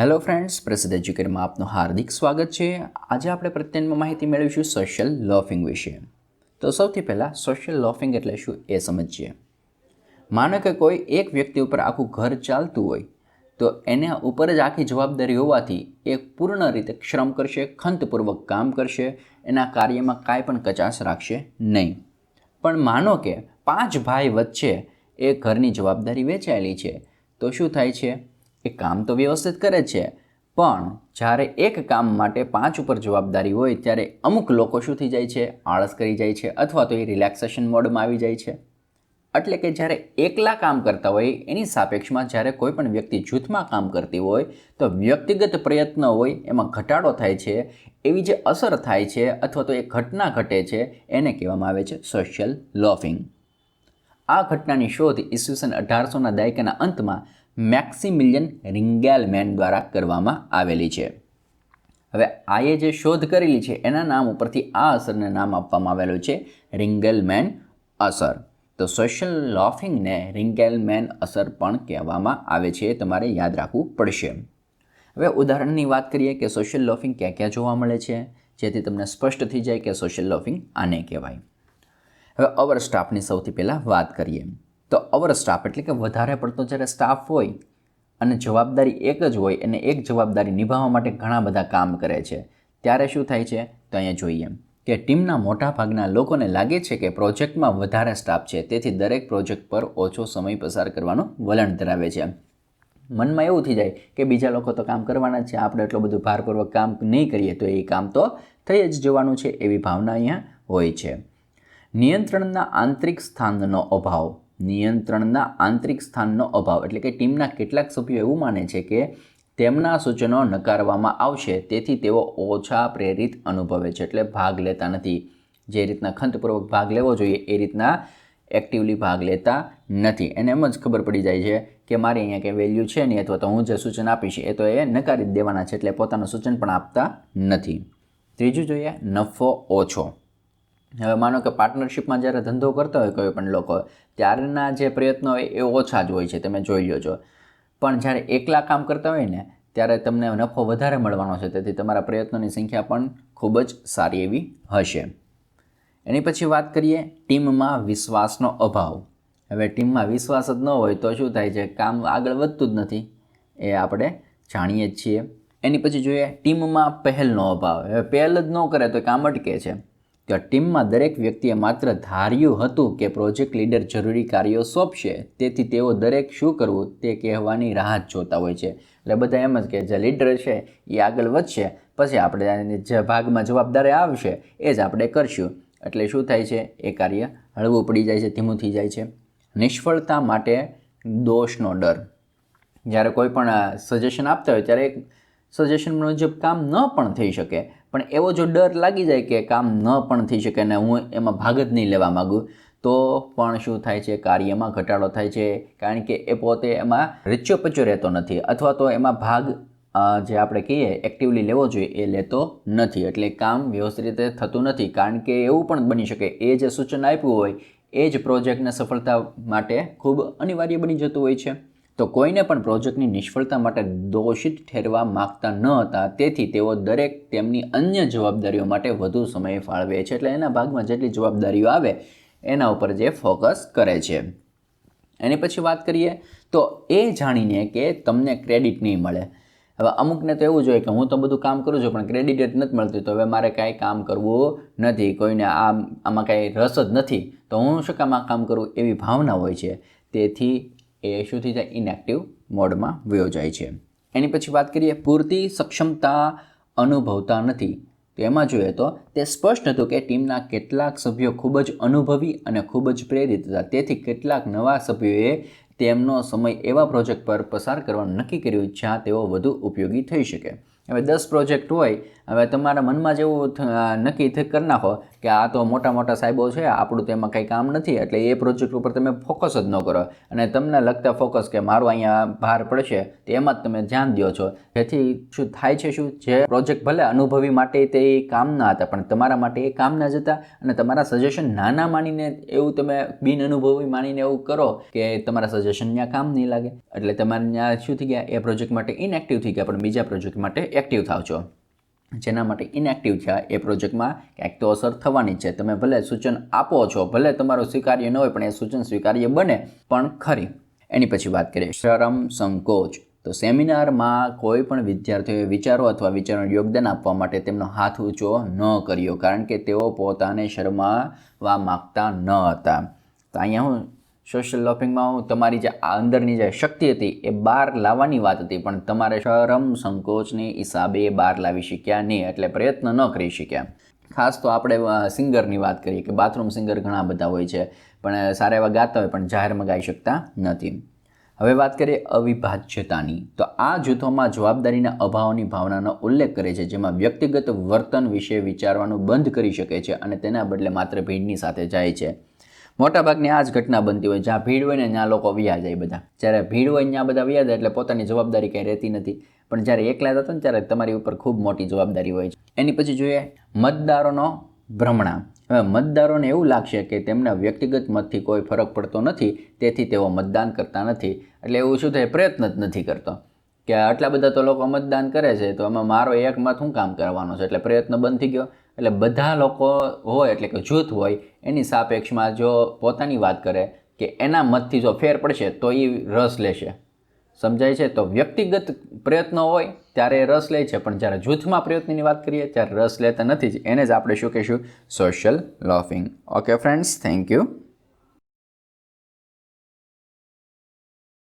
Hello friends પ્રસિદ્ધ એજ્યુકેટરમાં આપનું હાર્દિક સ્વાગત છે. આજે આપણે પ્રત્યયનમાં માહિતી મેળવીશું સોશિયલ લોફિંગ વિશે. તો સૌથી પહેલાં સોશિયલ લોફિંગ એટલે શું એ સમજીએ. માનો કે કોઈ એક વ્યક્તિ ઉપર આખું ઘર ચાલતું હોય, તો એના ઉપર જ આખી જવાબદારી હોવાથી એ પૂર્ણ રીતે શ્રમ કરશે, ખંતપૂર્વક કામ કરશે, એના કાર્યમાં કાંઈ પણ કચાશ રાખશે નહીં. પણ માનો કે પાંચ ભાઈ વચ્ચે એ ઘરની જવાબદારી વેચાયેલી છે, તો શું થાય છે? એ કામ તો વ્યવસ્થિત કરે છે. પણ જ્યારે એક કામ માટે પાંચ ઉપર જવાબદારી હોય, ત્યારે અમુક લોકો શું થઈ જાય છે? આળસ કરી જાય છે અથવા તો એ રિલેક્સેશન મોડમાં આવી જાય છે. એટલે કે જ્યારે એકલા કામ કરતા હોય, એની સાપેક્ષમાં જ્યારે કોઈ પણ વ્યક્તિ જૂથમાં કામ કરતી હોય, તો વ્યક્તિગત પ્રયત્ન હોય, એમાં ઘટાડો થાય છે, એવી જે અસર થાય છે અથવા તો એ ઘટના ઘટે છે, એને કહેવામાં આવે છે સોશિયલ લોફિંગ આ ઘટનાની શોધ ઈસવીસન અઢારસોના દાયકાના અંતમાં મેક્સિમિલિયન રિંગેલમેન દ્વારા કરવામાં આવેલી છે. હવે આએ જે શોધ કરેલી છે, એના નામ ઉપરથી આ અસરને નામ આપવામાં આવેલું છે રિંગેલમેન અસર. તો સોશિયલ લોફિંગને રિંગેલમેન અસર પણ કહેવામાં આવે છે, એ તમારે યાદ રાખવું પડશે. હવે ઉદાહરણની વાત કરીએ કે સોશિયલ લોફિંગ ક્યાં ક્યાં જોવા મળે છે, જેથી તમને સ્પષ્ટ થઈ જાય કે સોશિયલ લોફિંગ આને કહેવાય. હવે અવર સ્ટાફની સૌથી પહેલાં વાત કરીએ. તો અવર સ્ટાફ એટલે કે વધારે પડતો જ્યારે સ્ટાફ હોય અને જવાબદારી એક જ હોય અને એક જવાબદારી નિભાવવા માટે ઘણા બધા કામ કરે છે, ત્યારે શું થાય છે? તો અહીંયા જોઈએ કે ટીમના મોટા ભાગના લોકોને લાગે છે કે પ્રોજેક્ટમાં વધારે સ્ટાફ છે, તેથી દરેક પ્રોજેક્ટ પર ઓછો સમય પસાર કરવાનું વલણ ધરાવે છે. મનમાં એવું થઈ જાય કે બીજા લોકો તો કામ કરવાના છે, આપણે એટલું બધું ભારપૂર્વક કામ નહીં કરીએ તો એ કામ તો થઈ જ જવાનું છે, એવી ભાવના અહીંયા હોય છે. નિયંત્રણના આંતરિક સ્થાનનો અભાવ નિયંત્રણના આંતરિક સ્થાનનો અભાવ. એટલે કે ટીમના કેટલાક સભ્યો એવું માને છે કે તેમના સૂચનો નકારવામાં આવશે, તેથી તેઓ ઓછા પ્રેરિત અનુભવે છે. એટલે ભાગ લેતા નથી. જે રીતના ખંતપૂર્વક ભાગ લેવો જોઈએ, એ રીતના એક્ટિવલી ભાગ લેતા નથી. એને એમ જ ખબર પડી જાય છે કે મારી અહીંયા કંઈ વેલ્યુ છે નહીં, અથવા તો હું જે સૂચન આપીશ એ તો એ નકારી દેવાના છે, એટલે પોતાનું સૂચન પણ આપતા નથી. ત્રીજું જોઈએ, નફો ઓછો. હવે માનો કે પાર્ટનરશિપમાં જ્યારે ધંધો કરતા હોય કોઈ પણ લોકો, ત્યારના જે પ્રયત્નો હોય એ ઓછા જ હોય છે, તમે જોઈ લો છો. પણ જ્યારે એકલા કામ કરતા હોય ને, ત્યારે તમને નફો વધારે મળવાનો છે, તેથી તમારા પ્રયત્નોની સંખ્યા પણ ખૂબ જ સારી એવી હશે. એની પછી વાત કરીએ ટીમમાં વિશ્વાસનો અભાવ. હવે ટીમમાં વિશ્વાસ જ ન હોય તો શું થાય છે? કામ આગળ વધતું જ નથી, એ આપણે જાણીએ જ છીએ. એની પછી જોઈએ ટીમમાં પહેલનો અભાવ. હવે પહેલ જ ન કરે તો કામ અટકે છે. કે ટીમમાં દરેક વ્યક્તિએ માત્ર ધાર્યું હતું કે પ્રોજેક્ટ લીડર જરૂરી કાર્યો સોંપશે, તેથી તેઓ દરેક શું કરવું તે કહેવાની રાહ જોતા હોય છે. એટલે બધા એમ જ કે જે લીડર છે એ આગળ વધશે, પછી આપણે જે ભાગમાં જવાબદારી આવશે એ જ આપણે કરશું. એટલે શું થાય છે? એ કાર્ય હળવું પડી જાય છે, ધીમું થઈ જાય છે. નિષ્ફળતા માટે દોષનો ડર. જ્યારે કોઈ પણ સજેશન આપતા હોય, ત્યારે સજેશન મુજબ કામ ન પણ થઈ શકે પણ એવો જો ડર લાગી જાય કે કામ ન પણ થઈ શકે અને હું એમાં ભાગ જ નહીં લેવા માગું, તો પણ શું થાય છે? કાર્યમાં ઘટાડો થાય છે. કારણ કે એ પોતે એમાં રીચ્યો પચ્યો રહેતો નથી. અથવા તો એમાં ભાગ જે આપણે કહીએ એક્ટિવલી લેવો જોઈએ, એ લેતો નથી. એટલે કામ વ્યવસ્થિત રીતે થતું નથી. કારણ કે એવું પણ બની શકે, એ જે સૂચન આપ્યું હોય, એ જ પ્રોજેક્ટને સફળતા માટે ખૂબ અનિવાર્ય બની જતું હોય છે. તો કોઈને પણ પ્રોજેક્ટની નિષ્ફળતા માટે દોષિત ઠેરવા માગતા ન હતા. તેથી તેઓ દરેક તેમની અન્ય જવાબદારીઓ માટે વધુ સમય ફાળવે છે. એટલે એના ભાગમાં જેટલી જવાબદારીઓ આવે, એના ઉપર જે ફોકસ કરે છે. એની પછી વાત કરીએ તો એ જાણીને કે તમને ક્રેડિટ નહીં મળે. હવે અમુકને તો એવું જોઈએ કે હું તો બધું કામ કરું છું, પણ ક્રેડિટ જ નથી મળતું. તો હવે મારે કાંઈ કામ કરવું નથી. કોઈને આ આમાં કાંઈ રસ જ નથી. તો હું શું કામ આ કામ કરું એવી ભાવના હોય છે. તેથી એ શું થઈ જાય ઇનએક્ટિવ મોડમાં વયો જાય છે. એની પછી વાત કરીએ પૂરતી સક્ષમતા અનુભવતા નથી. તો એમાં જોઈએ તો તે સ્પષ્ટ હતું કે ટીમના કેટલાક સભ્યો ખૂબ જ અનુભવી અને ખૂબ જ પ્રેરિત હતા. તેથી કેટલાક નવા સભ્યોએ તેમનો સમય એવા પ્રોજેક્ટ પર પસાર કરવાનું નક્કી કર્યું જ્યાં તેઓ વધુ ઉપયોગી થઈ શકે. હવે દસ પ્રોજેક્ટ હોય હવે તમારા મનમાં જેવું નક્કી કરી નાખો કે આ તો મોટા મોટા સાહેબો છે આપણું તેમાં કંઈ કામ નથી, એટલે એ પ્રોજેક્ટ ઉપર તમે ફોકસ જ ન કરો. અને તમને લગતા ફોકસ કે મારું અહીંયા ભાર પડશે, તો એમાં જ તમે ધ્યાન દો છો. જેથી શું થાય છે શું? જે પ્રોજેક્ટ ભલે અનુભવી માટે તે કામના હતા, પણ તમારા માટે એ કામના જ હતા. અને તમારા સજેશન નાના માનીને એવું તમે બિન અનુભવી માનીને એવું કરો કે તમારા સજેશન ત્યાં કામ નહીં લાગે. એટલે તમારે ત્યાં શું થઈ ગયા? એ પ્રોજેક્ટ માટે ઇનએક્ટિવ થઈ ગયા, પણ બીજા પ્રોજેક્ટ માટે એક્ટિવ થાવ છો. જેના માટે ઇનએક્ટિવ થયા એ પ્રોજેક્ટમાં ક્યાંક તો અસર થવાની છે. તમે ભલે સૂચન આપો છો, ભલે તમારું સ્વીકાર્ય ન હોય, પણ એ સૂચન સ્વીકાર્ય બને, પણ ખરી. એની પછી વાત કરીએ. શરમ સંકોચ. તો સેમિનારમાં કોઈ પણ વિદ્યાર્થીઓએ વિચારો અથવા વિચારોને યોગદાન આપવા માટે તેમનો હાથ ઊંચો ન કર્યો, કારણ કે તેઓ પોતાને શરમાવા માગતા ન હતા. તો અહીંયા હું સોશિયલ લોફિંગમાં તમારી જે અંદરની જે શક્તિ હતી એ બહાર લાવવાની વાત હતી, પણ તમારે શરમ સંકોચની હિસાબે બહાર લાવી શક્યા નહીં, એટલે પ્રયત્ન ન કરી શક્યા. ખાસ તો આપણે સિંગરની વાત કરીએ કે બાથરૂમ સિંગર ઘણા બધા હોય છે, પણ સારા એવા ગાતા હોય, પણ જાહેરમાં ગાઈ શકતા નથી. હવે વાત કરીએ અવિભાજ્યતાની. તો આ જૂથોમાં જવાબદારીના અભાવની ભાવનાનો ઉલ્લેખ કરે છે, જેમાં વ્યક્તિગત વર્તન વિશે વિચારવાનું બંધ કરી શકે છે અને તેના બદલે માત્ર ભીડની સાથે જાય છે. મોટાભાગની આ જ ઘટના બનતી હોય જ્યાં ભીડ હોય ને ત્યાં લોકો વ્યા જાય બધા. જ્યારે ભીડ હોય ત્યાં બધા વ્યા જાય એટલે પોતાની જવાબદારી કંઈ રહેતી નથી. પણ જ્યારે એકલા જતા ને ત્યારે તમારી ઉપર ખૂબ મોટી જવાબદારી હોય છે. એની પછી જોઈએ મતદારોનો ભ્રમણા હવે મતદારોને એવું લાગશે કે તેમના વ્યક્તિગત મતથી કોઈ ફરક પડતો નથી. તેથી તેઓ મતદાન કરતા નથી. એટલે એવું શું થાય? પ્રયત્ન જ નથી કરતો. કે આટલા બધા તો લોકો મતદાન કરે છે, તો એમાં મારો એક મત શું કામ કરવાનો છે? એટલે પ્રયત્ન બંધ થઈ ગયો. એટલે બધા લોકો હોય, એટલે કે જૂથ હોય, એની સાપેક્ષમાં જો પોતાની વાત કરે કે એના મતથી જો ફેર પડશે, તો એ રસ લેશે. સમજાય છે? તો વ્યક્તિગત પ્રયત્નો હોય, ત્યારે રસ લે છે. પણ જ્યારે જૂથમાં પ્રયત્નની વાત કરીએ, ત્યારે રસ લેતા નથી જ. એને જ આપણે શું કહીશું? Social loafing okay friends thank you